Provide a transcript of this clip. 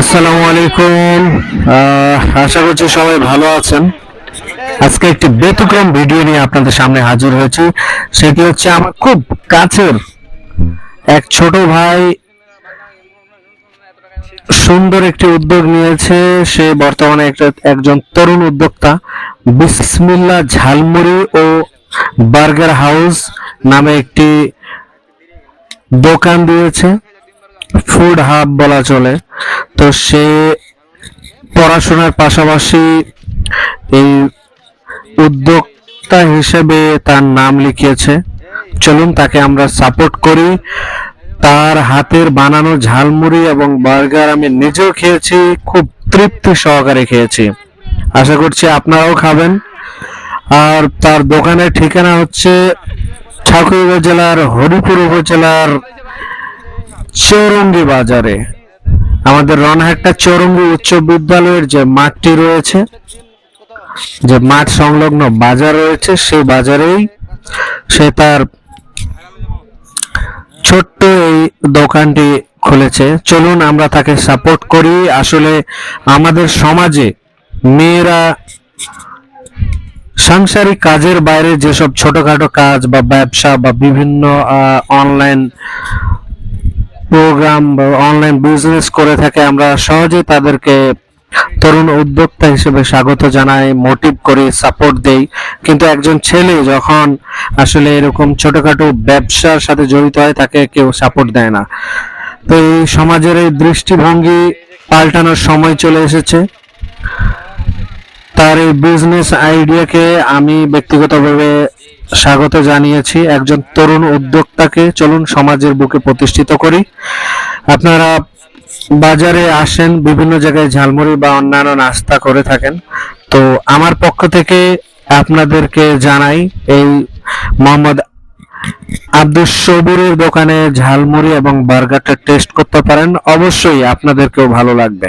আসসালামু আলাইকুম। আশা করছি সবাই ভালো আছেন। আজকে একটি ব্যতিক্রম ভিডিও নিয়ে আপনাদের সামনে হাজির হয়েছি। সেটি হচ্ছে আমার খুব কাছের এক ছোট ভাই সুন্দর একটি উদ্যোগ নিয়েছে। সে বর্তমানে একটা, একজন তরুণ উদ্যোক্তা। বিসমিল্লা ঝালমুড়ি ও বার্গার হাউস নামে একটি দোকান দিয়েছে। ফুড হাব বলা চলে। তো সে পড়াশোনার পাশাপাশি এই উদ্যোক্তা হিসেবে তার নাম লিখিয়েছে। চলুন তাকে আমরা সাপোর্ট করি। তার হাতের বানানো ঝালমুড়ি এবং বার্গার আমি নিজেও খেয়েছি, খুব তৃপ্তি সহকারে খেয়েছি। আশা করছি আপনারাও খাবেন। আর তার দোকানের ঠিকানা হচ্ছে ঠাকুরগাঁও জেলার হরিপুর উপজেলার চৌরঙ্গি বাজারে। আমাদের রনহাট্টা চৌরঙ্গি উচ্চ বিদ্যালয়ের যে মাঠটি রয়েছে, যে মাঠ সংলগ্ন বাজার রয়েছে, সেই বাজারেই সে তার ছোট্ট এই দোকানটি খুলেছে। চলুন আমরা তাকে সাপোর্ট করি। আসলে আমাদের সমাজে মেয়েরা সাংসারিক কাজের বাইরে যেসব ছোটখাটো কাজ বা ব্যবসা বা বিভিন্ন অনলাইন প্রোগ্রাম বা অনলাইন বিজনেস করে থাকে, আমরা সহজেই তাদেরকে তরুণ উদ্যোক্তা হিসেবে স্বাগত জানাই মোটিভ করি সাপোর্ট দেই। কিন্তু একজন ছেলে যখন আসলে এরকম ছোটখাটো ব্যবসার সাথে জড়িত হয়, তাকে কেউ সাপোর্ট দেয় না। তো এই সমাজের এই দৃষ্টিভঙ্গি পাল্টানোর সময় চলে এসেছে। তার এই বিজনেস আইডিয়াকে আমি ব্যক্তিগতভাবে স্বাগত জানিয়েছি একজন তরুণ উদ্যোক্তাকে। চলুন সমাজের বুকে প্রতিষ্ঠিত করি। আপনারা বাজারে আসেন, বিভিন্ন জায়গায় ঝালমুড়ি বা অন্যান্য নাস্তা করে থাকেন। তো আমার পক্ষ থেকে আপনাদেরকে জানাই, এই মোহাম্মদ আব্দুল সবুরের দোকানে ঝালমুড়ি এবং বার্গারটা টেস্ট করতে পারেন। অবশ্যই আপনাদেরকেও ভালো লাগবে।